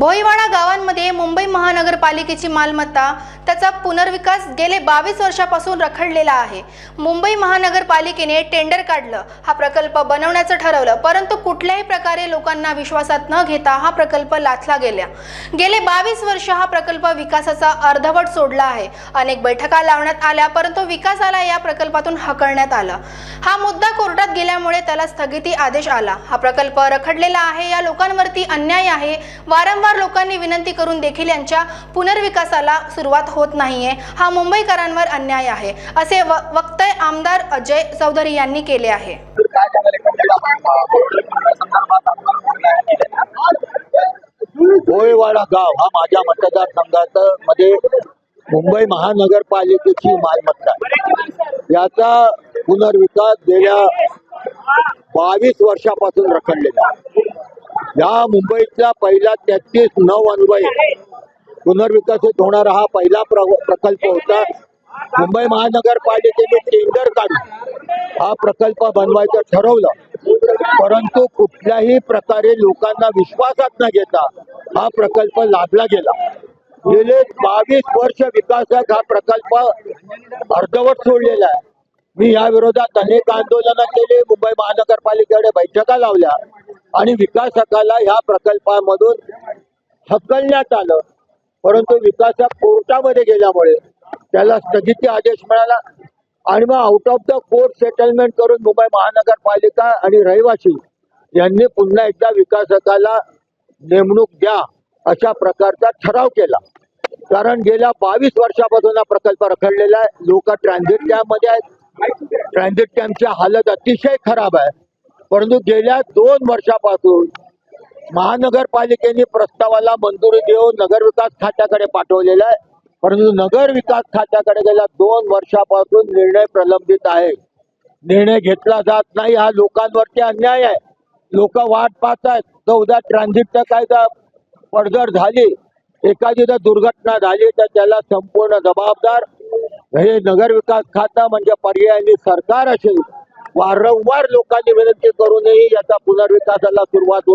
भोईवाडा गावांमध्ये मुंबई महानगरपालिकेची मालमत्ता त्याचा पुनर्विकास गेले बावीस वर्षापासून रखडलेला आहे. मुंबई महानगरपालिकेने टेंडर काढलं. हा प्रकल्प बनवण्याचं ठरवलं. परंतु कुठल्याही प्रकारे लोकांना विश्वासात न घेता हा प्रकल्प लाथला गेला गेले बावीस वर्ष हा प्रकल्प विकासाचा अर्धवट सोडला आहे. अनेक बैठका लावण्यात आल्या परंतु विकासाला या प्रकल्पातून हकळण्यात आलं. हा मुद्दा कोर्टात गेल्यामुळे त्याला स्थगिती आदेश आला. हा प्रकल्प रखडलेला आहे या लोकांवरती अन्याय आहे वारंवार लोकांनी विनंती करून देखील यांच्या पुनर्विकासाला सुरुवात होत नाहीये. हा मुंबईकरांवर अन्याय आहे. असे वक्तव्य आमदार अजय चौधरी यांनी केले आहे. तर गाव हा माझ्या मतदारसंघाचा मध्ये मुंबई महानगरपालिकेची मालमत्ता याचा पुनर्विकास गेल्या बावीस वर्षापासून रखडलेला या मुंबईतला पहिला तेहतीस नऊ अन्वय पुनर्विकसित होणारा हा पहिला प्र- प्रकल्प होता. मुंबई महानगरपालिकेने टेंडर काढून हा प्रकल्प बनवायचं ठरवलं. परंतु कुठल्याही प्रकारे लोकांना विश्वासात न घेता हा प्रकल्प लादला गेला. गेले बावीस वर्ष विकासात हा प्रकल्प अर्धवट सोडलेला आहे. मी या विरोधात अनेक आंदोलनं केली मुंबई महानगरपालिकेकडे बैठका लावल्या आणि विकासकाला ह्या प्रकल्पामधून हकलण्यात आलं. परंतु विकासा कोर्टामध्ये गेल्यामुळे त्याला स्थगिती आदेश मिळाला. आणि मग out of the court settlement करून मुंबई महानगरपालिका आणि रहिवासी यांनी पुन्हा एकदा विकासकाला नेमणूक द्या अशा प्रकारचा ठराव केला. कारण गेल्या बावीस वर्षापासून हा प्रकल्प रखडलेला आहे. लोक ट्रान्झिट कॅम्पमध्ये आहेत. ट्रान्झिट कॅम्पची हालत अतिशय खराब आहे. परंतु गेल्या दोन वर्षापासून महानगरपालिकेने प्रस्तावाला मंजुरी देऊन नगरविकास खात्याकडे पाठवलेला आहे. परंतु नगर विकास खात्याकडे गेल्या दोन वर्षापासून निर्णय प्रलंबित आहे. निर्णय घेतला जात नाही. हा लोकांवरती अन्याय आहे. लोक वाट पाहत आहेत. चौदा उद्या ट्रान्झिटचा कायदा पडझड झाली. एखादी जर दुर्घटना झाली तर त्याला संपूर्ण जबाबदार हे नगर विकास खातं म्हणजे पर्यायाने सरकार असेल. वारंवार लोकांनी विनंती करूनही याचा पुनर्विकासाला सुरुवात